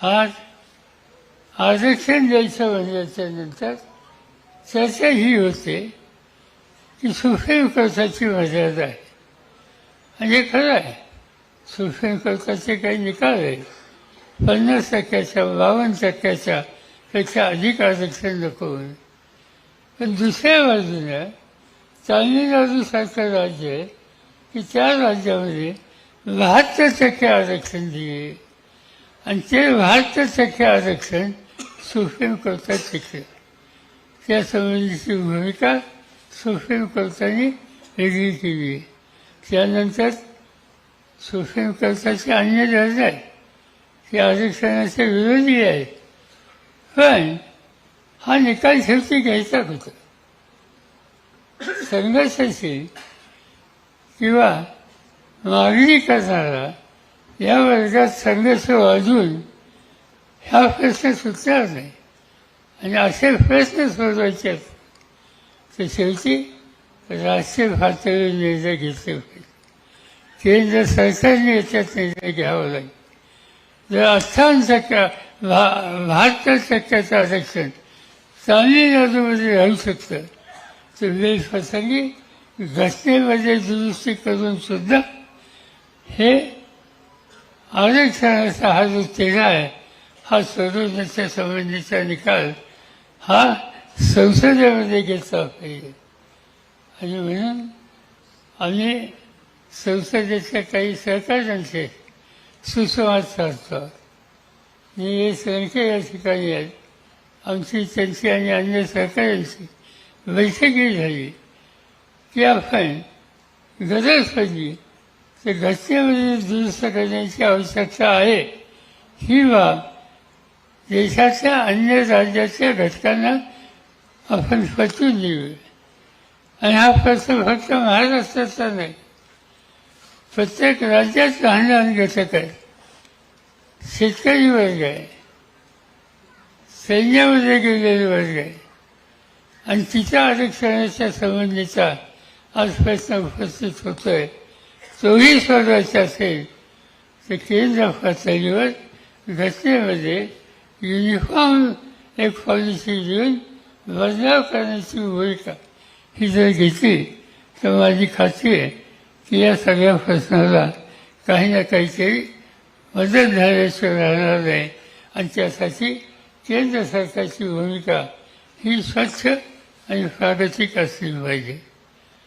आज आरक्षण द्यायचं म्हणल्याच्यानंतर चर्चा ही होते की सुप्रीम कोर्टाची मर्यादा आहे. म्हणजे हे खरं आहे सुप्रीम कोर्टाचे काही निकाल आहे पन्नास टक्क्याच्या बावन्न टक्क्याच्या पेक्षा अधिक आरक्षण नको म्हणून पण दुसऱ्या बाजूनं तामिळनाडूसारखं राज्य आहे की त्या राज्यामध्ये बहात्तर टक्के आरक्षण दिले. आणि ते बहात्तर टक्के आरक्षण सुप्रीम कोर्टात टिकलं त्या संबंधीची भूमिका सुप्रीम कोर्टाने वेगळी केली आहे. त्यानंतर सुप्रीम कोर्टाचे अन्य निर्णय आहेत. ते आरक्षणाचे विरोधी आहेत. पण हा निकाल शेवटी घ्यायचा होता. संघर्षाशी किंवा मागणी करणारा या वर्गात संघर्ष वाजून ह्या प्रश्न सुटणार नाही. आणि असे प्रश्न सोडवायचे असतात तर शेवटी राष्ट्रीय पातळीवर निर्णय घेतले पाहिजे. केंद्र सरकारने याच्यात निर्णय घ्यावा लागेल. जर अठ्ठावन्न टक्का भा बहात्तर टक्क्याचं आरक्षण तामिळनाडूमध्ये राहू शकतं तर वेळप्रसंगी घटनेमध्ये दुरुस्ती करून सुद्धा हे आरक्षणाचा हा जो चेहरा आहे हा सोडवण्याच्या संबंधीचा निकाल हा संसदेमध्ये घेतला पाहिजे. आणि म्हणून आम्ही संसदेच्या काही सहकार्यांचे सुसंवाद साधतो. मी हे संख्या या ठिकाणी आहेत आमची त्यांची आणि अन्य सहकार्यांची बैठकी झाली. की आपण गरज पडली ते घटनेमध्ये दुरुस्त करण्याची आवश्यकता आहे. किंवा देशाच्या अन्य राज्याच्या घटकांना आपण पटवून देऊ आणि हा प्रश्न फक्त महाराष्ट्राचा नाही प्रत्येक राज्यात लहान घटक आहे शेतकरी वर्ग आहे सैन्यामध्ये गेलेले वर्ग आहे. आणि तिच्या आरक्षणाच्या संबंधीचा आज प्रश्न उपस्थित होतोय. तोही सोडवायचा असेल तर केंद्र पातळीवर घटनेमध्ये युनिफॉर्म एक पॉलिसी घेऊन बदलाव करण्याची भूमिका ही जर घेतली तर माझी खात्री आहे की या सगळ्या प्रश्नाला काही ना काहीतरी मदत झाल्याशिवाय राहणार नाही. आणि त्यासाठी केंद्र सरकारची भूमिका ही स्वच्छ आणि प्रागतिक असली पाहिजे.